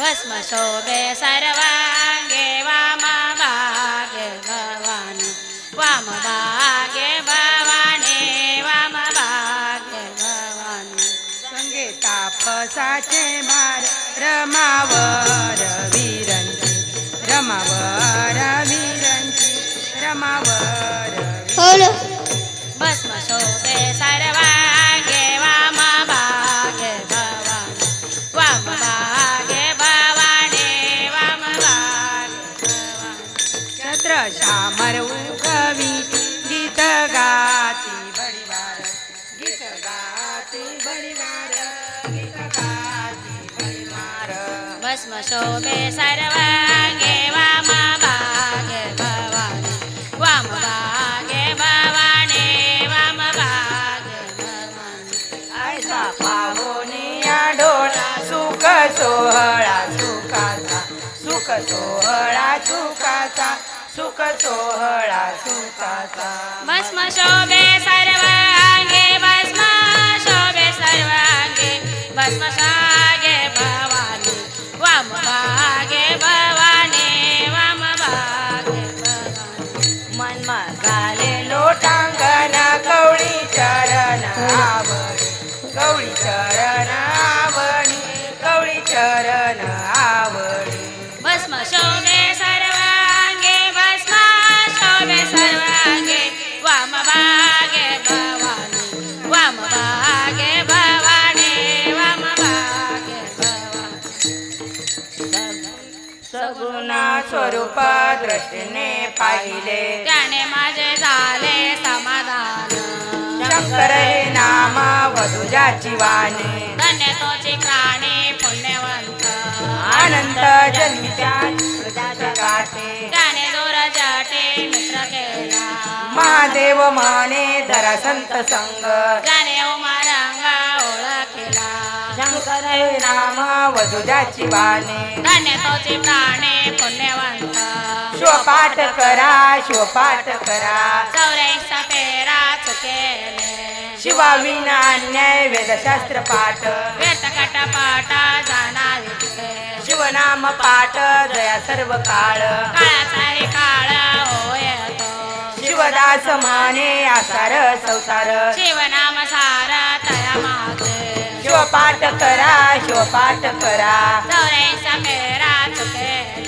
भस्म शोभे सर्वागे वाम वाग भवाम वागे भवाणाने वाम भाग भवाी सङ्गीता पसा चे मा रमा सोहळा सुखाचा सुख सोहळा सुखाचा. भस्म शोभे सर्वांगे भस्म शोभे सर्वांगे भस्म स्वरूप दृष्टीने पाहिले. त्याने माझे झाले समाधान. शंकर हे नाम वधुजाची वाणी. धन्य तोची प्राणी पुण्यवंत. आनंद काटे त्याने दूर जाटे मित्र केला. महादेव माने धरा संत संग. त्याने नाम धन्य तोची प्राणी पुण्यवंत. शिवपाठ करा शिवपाठ करा. चौऱ्याऐंशी फेरा चुकेले. शिवाविना अन्याय वेदशास्त्र पाठ. जाणार शिवनाम पाठ दया सर्व काळ. काळाचा हे काळ होयतो शिवदास माने आसार संसार. शिवनाम सार तया मागे. शिवपाठ करा शिवपाठ करा. चौऱ्याऐंशी चुकेले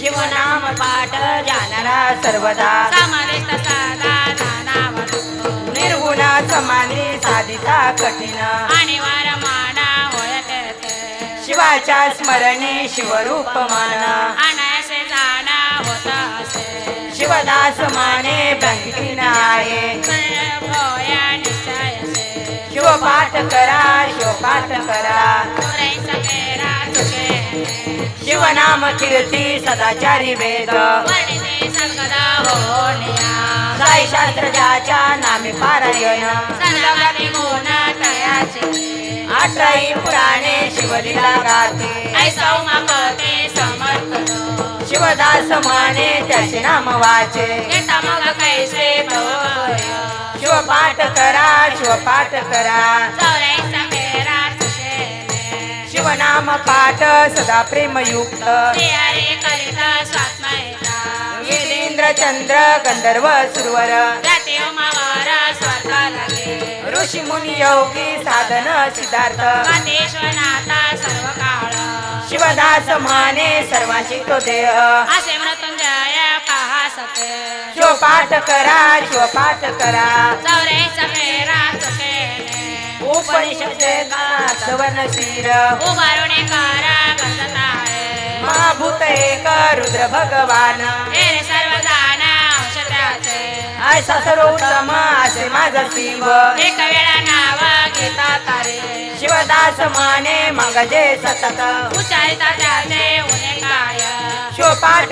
शिवनाम पाठ जाणारा सर्वदा. निर्गुणा समाधी साधिता कठीण. आणि वार माना होयते शिवाच्या स्मरणे शिवरूप मान अनायसे जाणा होत असे. शिवदास माने बँकिन आहे. शिवपाठ करा शिवपाठ करा. शिवनाम कीर्ती सदाचारी वेद. साई शास्त्र ज्याच्या नामे पारायण. अठराई पुराणे शिवलीला गाते. ऐसा समर्पण. शिवदास माने त्याचे नाम वाचे. मग कैसे भवय शिवपाठ करा शिवपाठ करा. शिवनाम पाठ सदा प्रेमयुक्त. गिरींद्र चंद्र गंधर्व सुरवर. लागे. ऋषी मुनी योगी साधन सिद्धार्थ. शिवदास माने सर्वांशी तो देह. असे मृत्युंजय पहा सके शिवपाठ करा शिवपाठ करा. चौऱ्याऐंशी फेरा चुकेले उपनिषद सवर्ण शिर. उभारून करा महाभूत एक रुद्र भगवान. असे माझा शिव. एक वेळा नाव घेता तारे. शिवदास माने मगजे सतत. उणे काय.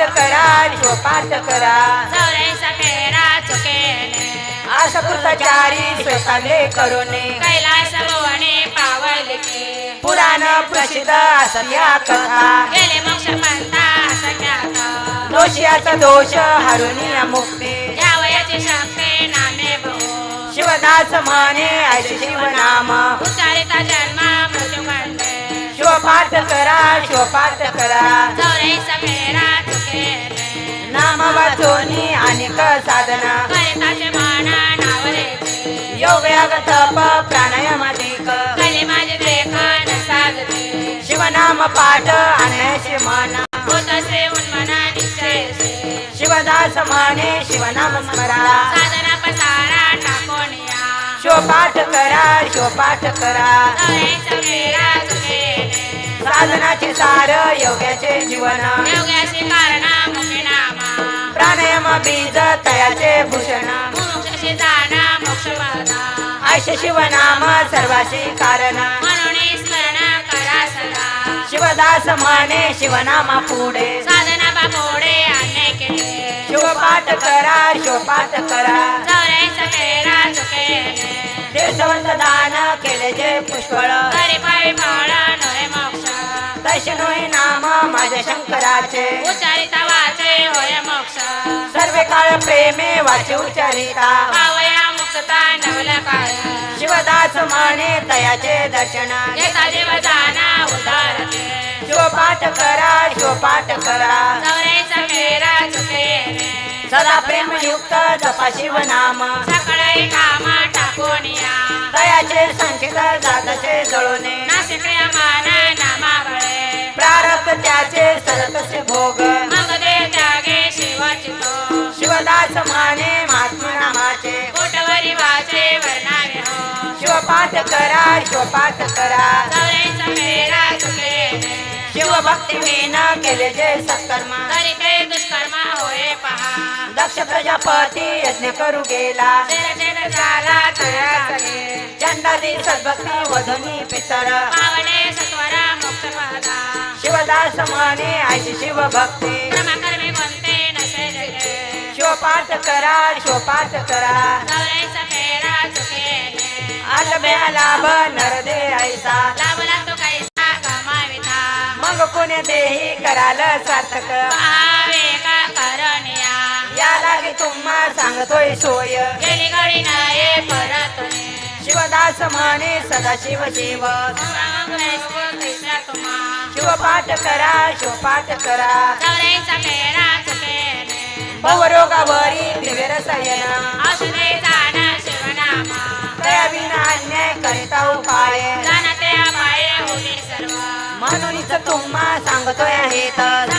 करा करा. आसकृतचारी स्वतःले करुणे. कैलास भुवने पावले पुराण प्रसिद्ध असं या कथा. गेले मोक्ष पंथा दोष हरुनिया मुक्ती. मना समाने शिव नाम जन्मा शिवपाठ करा शिवपाठ करा. नाम वाचोनी अनेक साधना. नावरे योग याग तप प्राणायाम अधिक. कले माझे साधते. शिवनाम पाठ आणि मना. होत उन्मना निश्चय शिवदास माने शिवनाम स्मरा. साधना शोपाठ करा शोपाठ करा. साधनाचे सार योग्याचे जीवन. प्राणायाम बीज तयाचे भूषण. आयुष शिवनाम सर्वाशी कारण. शिवदास माने शिवनामा पुढे. साधना पुढे शिवपाठ करा शिवपाठ करा. चुकेने देशवंत दान केले जे पुष्कळ. हरी पायी मोक्ष. नाम माझ्या शंकराचे. उच्चारिता वाचे होय मोक्ष. सर्व काळ प्रेमे वाचे उच्चारिता. पावया मुक्तता नवल काय शिवदास माने तयाचे दर्शन. घेता देव जाना उदारते. शिवपाठ करा शिवपाठ करा. चौरे सगळेरा चुकेने सदा प्रेमयुक्त जपा शिवनाम. सकाळी कामा टाकून या तयाचे संचित जातसे जळूने. नाशिक्रिया मान नामावळे. प्रारब्ध त्याचे सरतसे भोग. मग दे त्यागे शिवाची तो शिवदास माने महात्मा नामाचे. कोटवरी वाचे वर्णावे हो. शिवपाठ करा शिवपाठ करा. चौरे सगळेरा चुकेने शिवभक्ती मीन केले जे सत्कर्म. तरी ते दुष्कर्म होय पहा. दक्ष प्रजापती यज्ञ करू गेला. चंडाली सद्भक्ती वधुनी पितर. शिवदास माने आयशी शिव भक्ती शिवपाठ करा शिवपाठ करा. आलम्या लाभ नरदे ऐसा मग कोण्या देही कराल सार्थक. करणे लागे तुम्हा सांगतोय सोय. गेली गाडी नाही परत शिवदास माने सदा शिव शिव शिव पाठ करा शिव पाठ करा भवरोगावरी दिव्य रसायना. त्या विना अन्याय करिता उपाय. म्हणूनच तुम्हा सांगतोय आहे तर.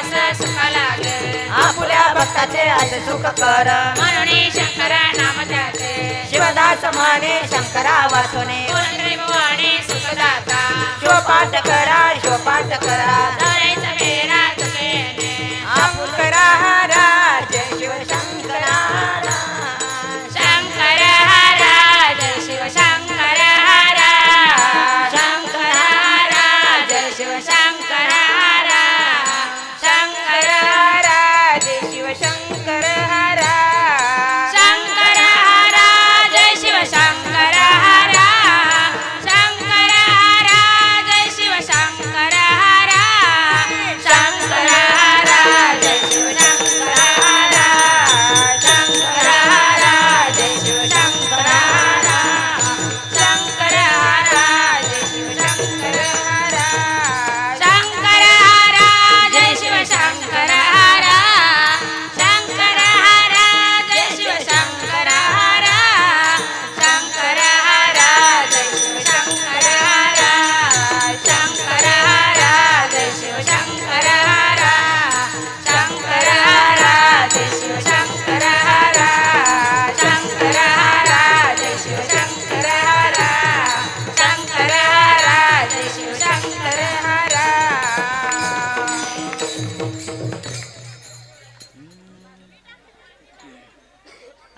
शंकरास सुख लागे आपुल्या भक्ताचे आज सुख कर. म्हणून शंकर नाम त्याचे शिवदास माने शंकरा त्रिभुवने सुखदाता. शिवपाठ करा शिवपाठ करा.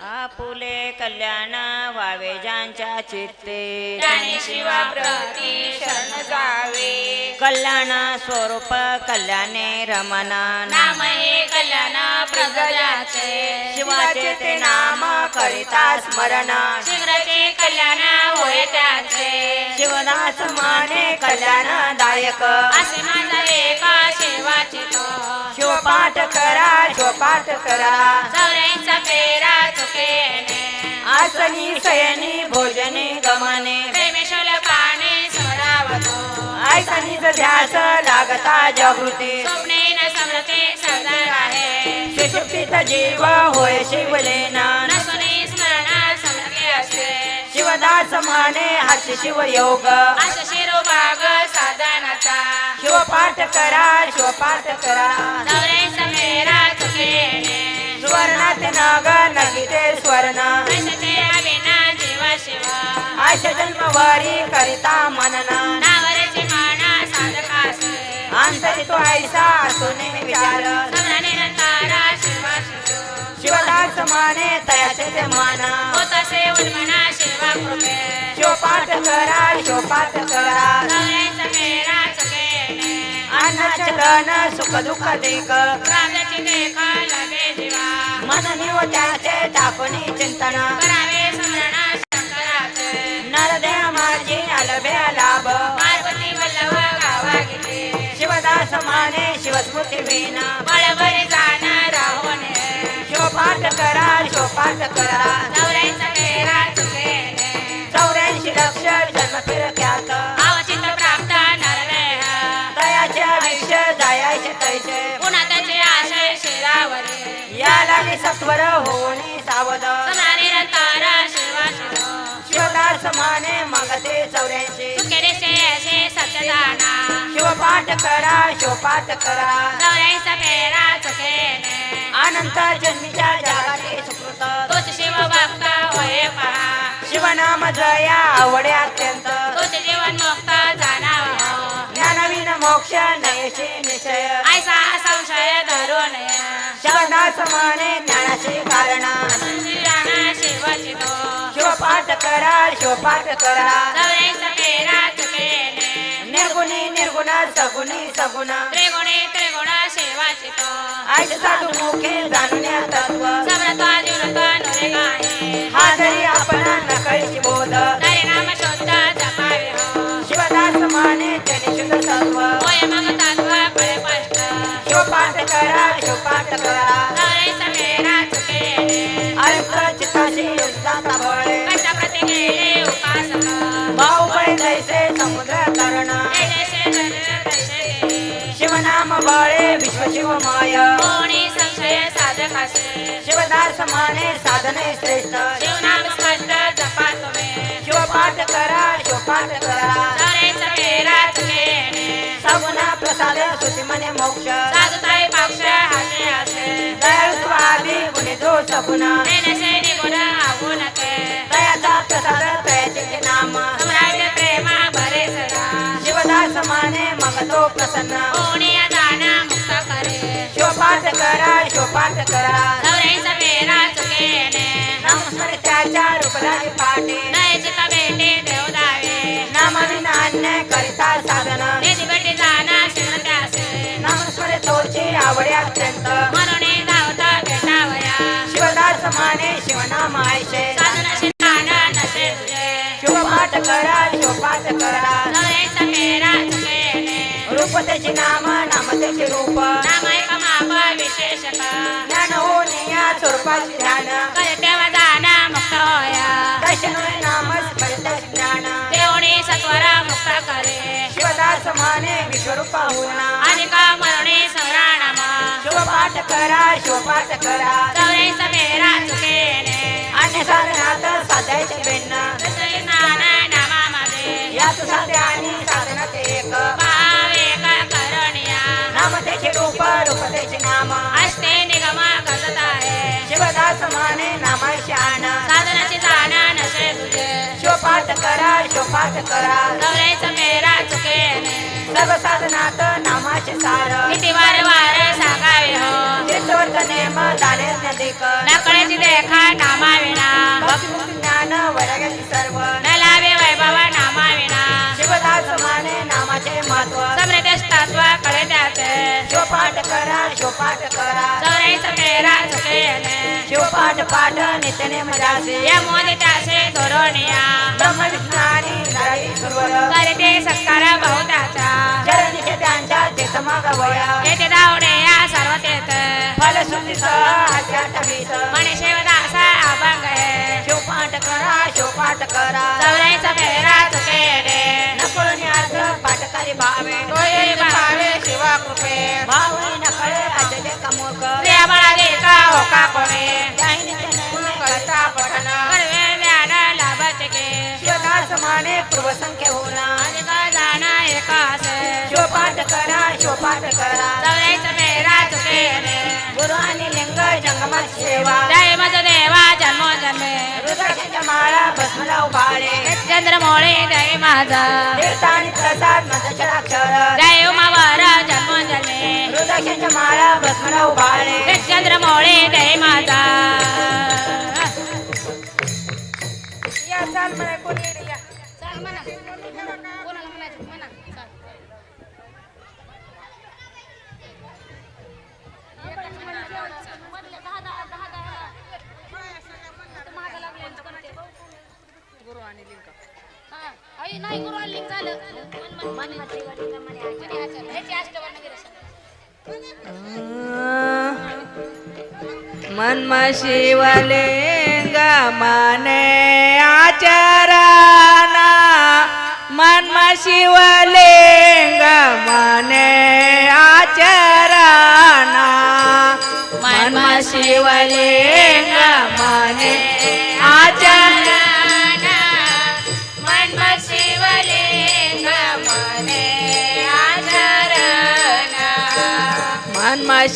आपुले कल्याण व्हावे ज्यांच्या चित्ते. ज्ञानी शिवा प्रती शरण जावे कल्याण स्वरूप कल्याणे रमण. नाम शिवाचे ते नाम करिता स्मरण. शीघ्रचे कल्याण होय त्याचे. शिवदास माने कल्याणदायक. असे माझा एका शिवाची शिवपाठ करा शिवपाठ करा. चौऱ्याचा फेरा चुकेने. आसनी शयनी भोजने गमने. प्रेमेशल सोडावतो. आयसनीच ध्यास लागता जागृती. स्वप्नेन समरते सजर आहे. सुषुप्तीत जीव होय शिवलेना नसुनी स्मरण समरते असे शिवदास माने हाच शिवयोग. अस शिरोभाग साधनाचा. शिवपाठ करा शिवपाठ करा. चौऱ्याचा फेरा चुकेने सुवर्णात नाग नगिते स्वर्ण. ऐसते अविना जीव शिव. आश जन्मवारी करिता मनना. नावरची माना साधकास आंतरी तो ऐसा असूने विचार. शिवदास माने तयाचे ते माना. होत असे उन्मना शिवा कृपे. शिवपाठ करा शिवपाठ करा. चुकेने अन्नाचे धन सुख दुःख देख. प्राप्ताची देखा लगे जीवा. मन निव त्याचे टाकून चिंतन. करावे स्मरण शंकराचे. नरदेह माझी अलभे लाभ. सत्वर होणे सावध। समारे रतारा शिवा शिव। शिवदास माने मागते चौऱ्याऐंशी। असे सत्यदाना। शिवपाठ करा शिवपाठ करा। नवऱ्याचा फेरा चुकेने। अनंत जन्मीच्या जगाचे सुकृत। तोच शिव भक्त होय पहा। शिवनाम जया आवडे अत्यंत। तोच जीवन मुक्त जाणावा। ज्ञानविन मोक्ष नयशी निश्चय। समाने माने ज्ञानाचे कारण. राणा शिवाची तो शिवपाठ करा शिवपाठ करा. नवऱ्याचा निर्गुणी निर्गुण सगुणी सगुण. त्रिगुणी त्रिगुण शिवाची तो ऐक साधू मुखे जाणून तत्व. समरता जीवनता नरे गाये हा जरी आपण नकळीची बोध. हरे नाम शोध जपावे शिवदास माने जनिशुद्ध शुद्ध तत्व. तैसे गेले. शिवनाम बळे विश्वशिवमाय कोणी संशय शिवदास माने साधने श्रेष्ठ शिवनाम स्पष्ट जपा तुम्ही शिवपाठ करा शिवपाठ करा सगुणा प्रसाद सुती मने मोक्ष सगुणा नेनसे निगुण आगुण ते दयाचा प्रसाद तयाचे नाम। सम्राट प्रेमा भरे सदा। शिवदास माने मग तो प्रसन्न। कोणी दान मुक्त करे। शिवपाठ करा शिवपाठ करा। नवऱ्याचा फेरा चुकेने नामस्मर त्याच्या रूपधारी पाठी। नयचित भेटे देव दावे। नामविना अन्य करिता साधन। निधी भेटे जाना शिवते असे। नामस्मर तोची आवडे अत्यंत। म्हणून नसे तुझे. शिवपाठ करा शिवपाठ करा. नवऱ्याचा फेरा चुकेने रूप त्याचे नाम नाम त्याचे रूप. नाम एक माप विशेषक ज्ञान होऊन या स्वरूपाचे ध्यान तेव्हा जाना मुक्त होया. दर्शन होय नाम स्मरित ज्ञान. देवणी सत्वर मुक्त करे. शिवदास माने विश्वरूप होना आणि का मरणे संग्राणाम शिवपाठ करा शिवपाठ करा. चौऱ्याचा फेरा चुकेने अन्य साधनात साधायचे भिन्न. नामामध्ये. यात साधे आणि साधनात एक. करणिया नाम त्याचे रूप रूप त्याचे नाम. असते निगम गजत आहे. शिवदास माने नामाशी आण साधनाची जाणा नसे तुझे. शिवपाठ करा शिवपाठ करा. चौऱ्याचा फेरा चुकेने. सर्व साधनात नामाचे सार. नामाविना भक्ती ज्ञान वैराग्याची सर्व. न लावे वैभव नामाविना. शिवदास माने नामाचे महत्त्व. समृद्धेश तत्व कळे त्याचे शिवपाठ करा. शिवपाठ करा चौऱ्याचा फेरा चुकेने शिवपाठ पाठ नित्यने मजासे या मोदी त्याचे धोरणिया ब्रह्म विष्णानी नरई सुरवर. करते सत्कार बहुताचा. चरणीचे त्यांच्या चेतमा गवया येते सुतीस हास्यात मीस म्हणे शिवदासा अभंग शिवपाठ करा शिवपाठ करा. चौऱ्याचा फेरा. चुके रे नकळून अर्थ पाठकारी भावे. तोही भावे. शिवा कृपे. भावे नकळे अजय कमोक प्रिया बाळाले का हो का कोणे करता पठन कर्वे ज्ञान लाभत के शिवदास माने पूर्वसंख्य होना अधिक जाण एकास. शिवपाठ करा शिवपाठ करा. चौऱ्याचा फेरा. चुके रे गुरु जंगमात सेवा जय मज देवा जन्मो। माळा भस्मला उभाळे चंद्रमोळे जय माझा प्रसाद मधुचराक्षर। जय उमावर जन्मो जन्मे। माळा भस्मला उभाळे चंद्रमोळे जय माझा या चाल म्हणा कोणी या? नाही मन्म शिवलिंग माने आचराना. मन्म शिवलिंग माने आचराना. मन्म शिवलिंग माने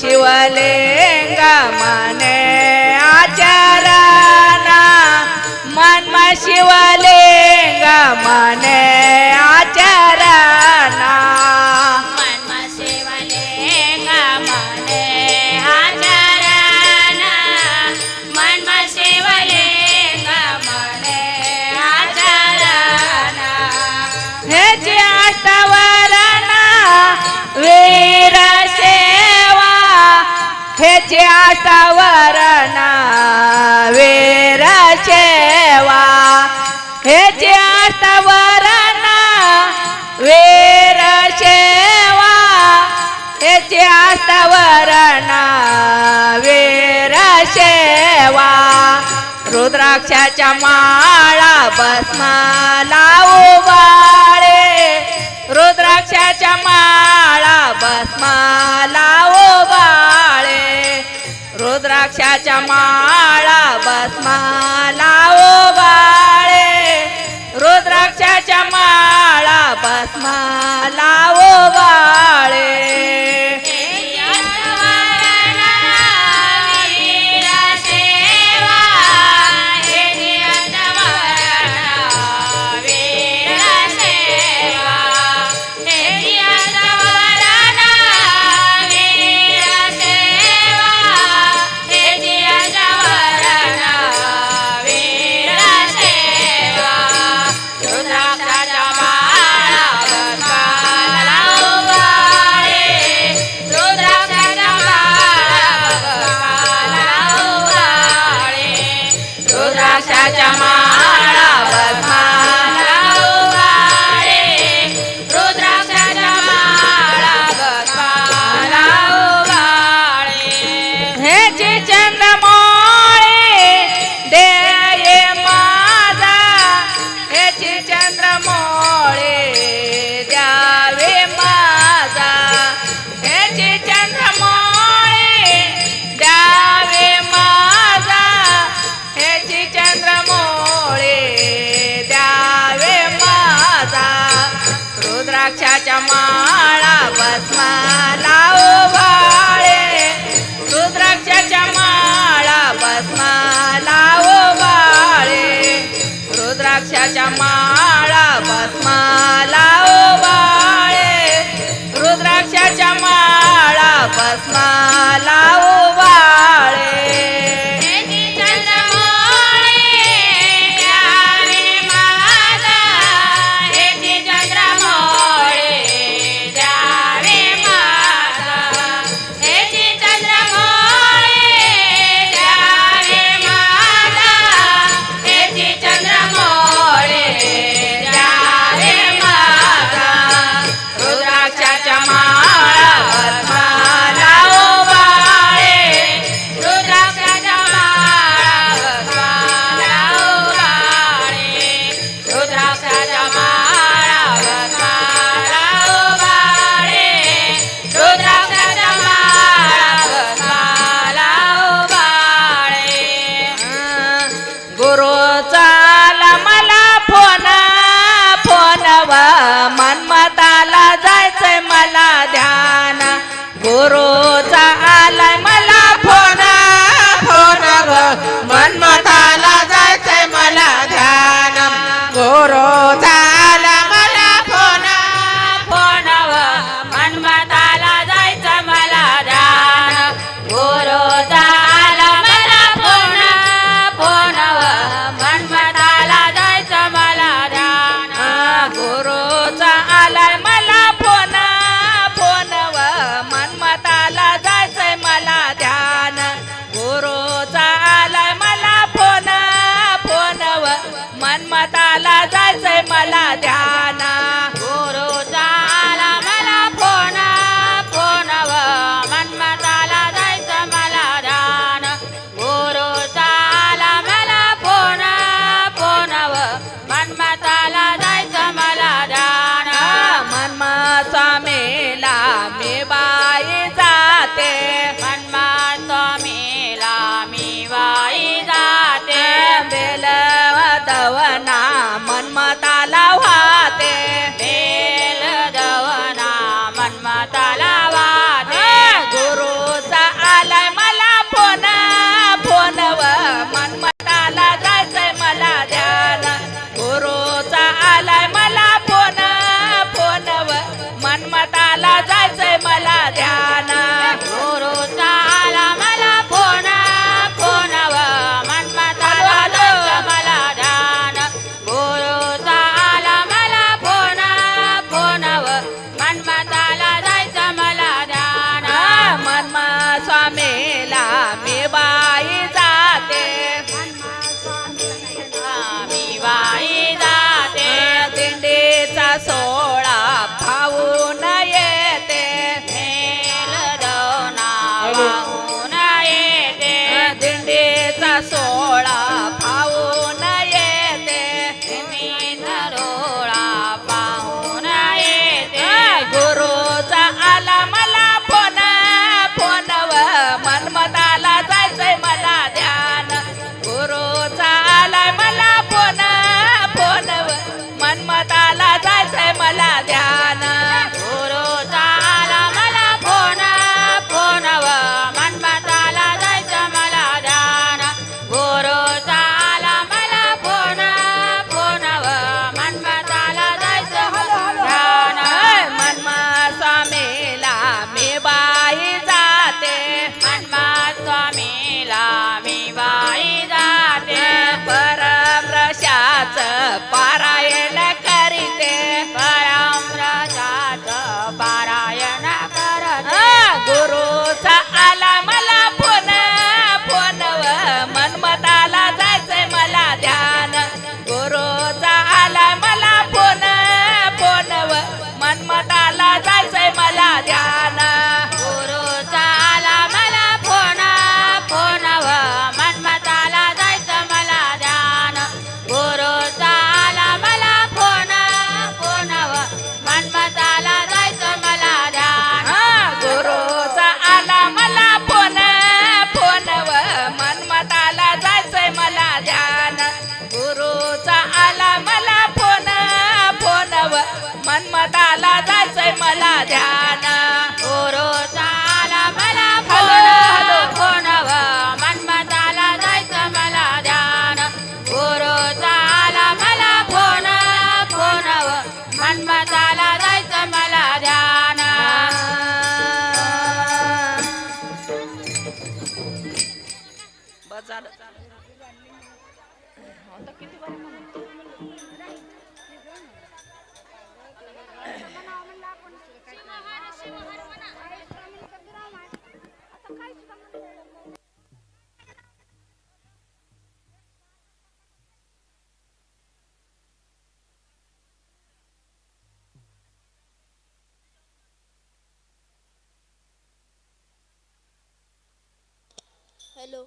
शिवलिंग माने चे जे अष्टवरणा वीर सेवा हे जे अष्टवरणा वेर शेवा हे जे अष्टवरणा वीर रुद्राक्षाच्या माळा भस्माला उबाळे. रुद्राक्षाच्या माळा बसमा द्राक्षाच्या माळा बसमा la हॅलो.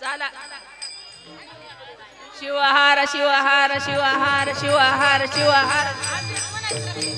झाला. शिवहार शिवहार शिवहार शिवहार शिवहार. Thank you.